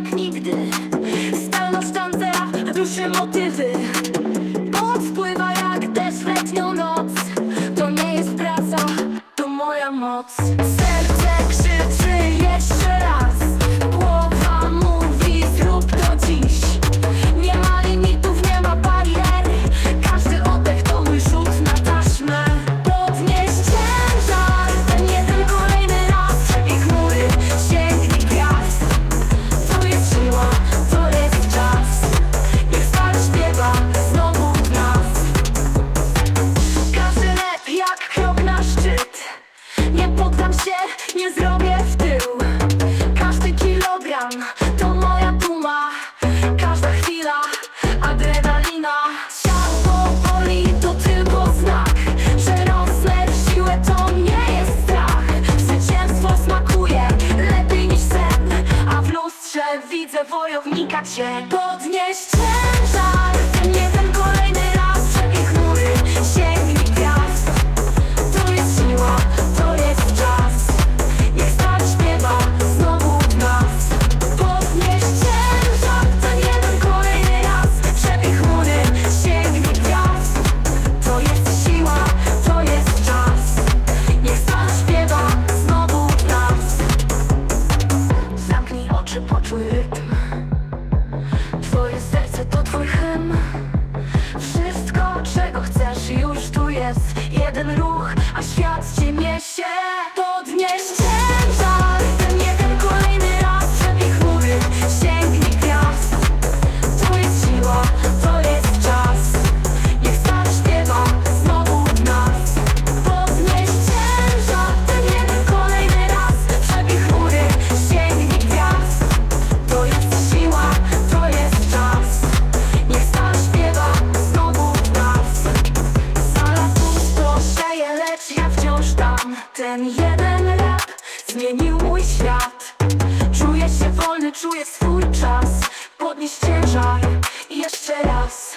jak nigdy. Stalno sztance, motywy. Pot wpływa jak deszcz w letnią noc. To nie jest praca, to moja moc. Serce krzyczy jeszcze raz. Się, nie zrobię w tył. Każdy kilogram to moja duma Każda chwila, adrenalina. Ciało boli, to tylko znak Że rosnę w siłę, to nie jest strach. Zwycięstwo smakuje lepiej niż sen A w lustrze widzę wojownika cię Podnieś cię один рух, а щастя. Ten jeden rap zmienił mój świat. Czuję się wolny, czuję swój czas. Podnieś ciężar jeszcze raz.